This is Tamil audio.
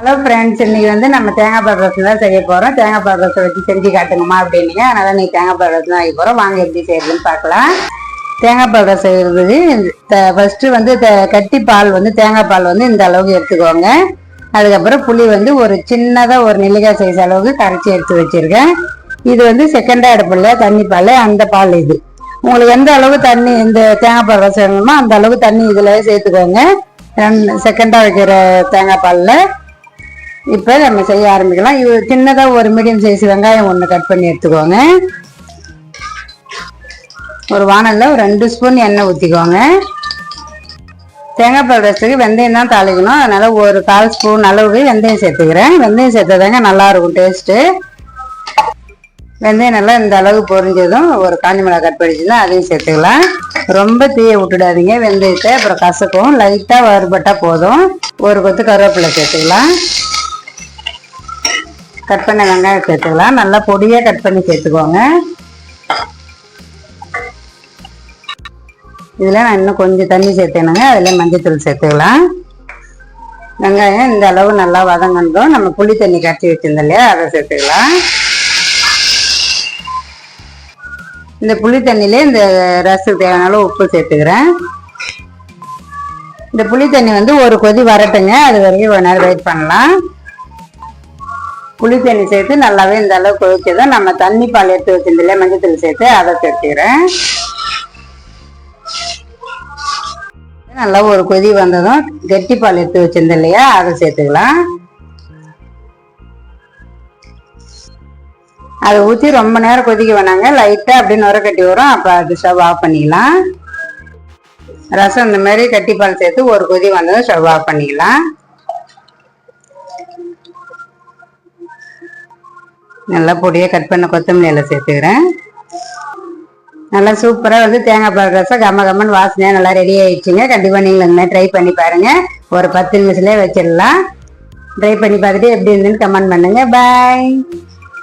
ஹலோ ஃப்ரெண்ட்ஸ் இன்னைக்கு வந்து நம்ம தேங்காய் பால் ரசம் தான் செய்ய போகிறோம் தேங்காய் பால் ரசம் வச்சு செஞ்சு காட்டுங்கம்மா அப்படின்னீங்க. அதனால் நீ தேங்காய் பால் ரசம் தான் வைக்க போகிறோம் வாங்க எப்படி செய்யறதுன்னு பார்க்கலாம். தேங்காய் பால் ரசம் செய்யறதுக்கு ஃபஸ்ட்டு வந்து த- கட்டி பால் வந்து தேங்காய் பால் வந்து இந்த அளவுக்கு எடுத்துக்கோங்க. அதுக்கப்புறம் புளி வந்து ஒரு சின்னதாக ஒரு நெல்லிக்காய் சைஸ் அளவுக்கு கரைச்சி எடுத்து வச்சிருக்கேன். இது வந்து செகண்டாக அடுப்பில் தண்ணி பால் அந்த பால் இது. உங்களுக்கு எந்த அளவு தண்ணி இந்த தேங்காய் பால் ரசம் வேணுமோ அந்த அளவுக்கு தண்ணி இதில் சேர்த்துக்கோங்க. செகண்டாக வைக்கிற தேங்காய் பாலில். இப்போ நம்ம செய்ய ஆரம்பிக்கலாம். இது சின்னதாக ஒரு மீடியம் சைஸ் வெங்காயம் ஒன்று கட் பண்ணி எடுத்துக்கோங்க. ஒரு வானலில் ஒரு ரெண்டு ஸ்பூன் எண்ணெய் ஊற்றிக்கோங்க தேங்காய் பால் ரசத்துக்கு வெந்தயம் தான் தாளிக்கணும். அதனால் ஒரு கால் ஸ்பூன் அளவுக்கு வெந்தயம் சேர்த்துக்கிறேன். வெந்தயம் சேர்த்ததாங்க நல்லாயிருக்கும் டேஸ்ட்டு வெந்தயம் நல்லா இந்த அளவு பொரிஞ்சதும் ஒரு காஞ்சி மிளகா கட் பண்ணிச்சுன்னா அதையும் சேர்த்துக்கலாம். ரொம்ப தீயை விட்டுடாதீங்க வெந்தயத்தை. அப்புறம் கசக்கும். லைட்டாக வறுபட்டால் போதும். ஒரு கொத்து கருவேப்பிலை சேர்த்துக்கலாம். கட் பண்ண வெங்காயம் சேர்த்துக்கலாம். நல்லா பொடியாக கட் பண்ணி சேர்த்துக்கோங்க. இதில் நான் இன்னும் கொஞ்சம் தண்ணி சேர்த்தேனுங்க. அதில் மஞ்சத்தூள் சேர்த்துக்கலாம். வெங்காயம் இந்த அளவு நல்லா வதங்கணும் நம்ம புளி தண்ணி கரைச்சி வச்சிருந்தோம் இல்லையா அதை சேர்த்துக்கலாம். இந்த புளி தண்ணியிலே இந்த ரசத்துக்கு தேவையான அளவு உப்பு சேர்த்துக்கிறேன். இந்த புளி தண்ணி வந்து ஒரு கொதி வரட்டுங்க. அது வரைக்கும் ஒரு நேரம் வெயிட் பண்ணலாம். புளி தண்ணி சேர்த்து நல்லாவே இந்த அளவு கொதிச்சதும் நம்ம தண்ணி பால் எடுத்து வச்சிருந்தில்ல மஞ்சத்தூள் சேர்த்து அதை சேர்த்துக்கிறேன். நல்லா ஒரு கொதி வந்ததும் கெட்டி பால் எடுத்து வச்சிருந்த இல்லையா அதை சேர்த்துக்கலாம். அதை ஊற்றி ரொம்ப நேரம் கொதிக்க வேணாங்க. லைட்டாக அப்படியே நுர கட்டி வரும். அப்போ அது ஸ்டவ் ஆஃப் பண்ணிக்கலாம். ரசம் இந்த மாதிரி கட்டி பால் சேர்த்து ஒரு கொதி வந்ததும் ஸ்டவ் ஆஃப் பண்ணிக்கலாம். நல்லா பொடியாக கட் பண்ண கொத்தமல்லி சேர்த்துக்கிறேன். நல்லா சூப்பராக வந்து தேங்காய் பால் ரசம் கம்ம கம்மன் வாசனையாக நல்லா ரெடி ஆயிடுச்சுங்க. கண்டிப்பாக நீங்கள் இந்த ட்ரை பண்ணி பாருங்கள் ஒரு பத்து நிமிஷத்துலேயே வச்சிடலாம். ட்ரை பண்ணி பார்த்துட்டு எப்படி இருந்துன்னு கமெண்ட் பண்ணுங்கள் பாய்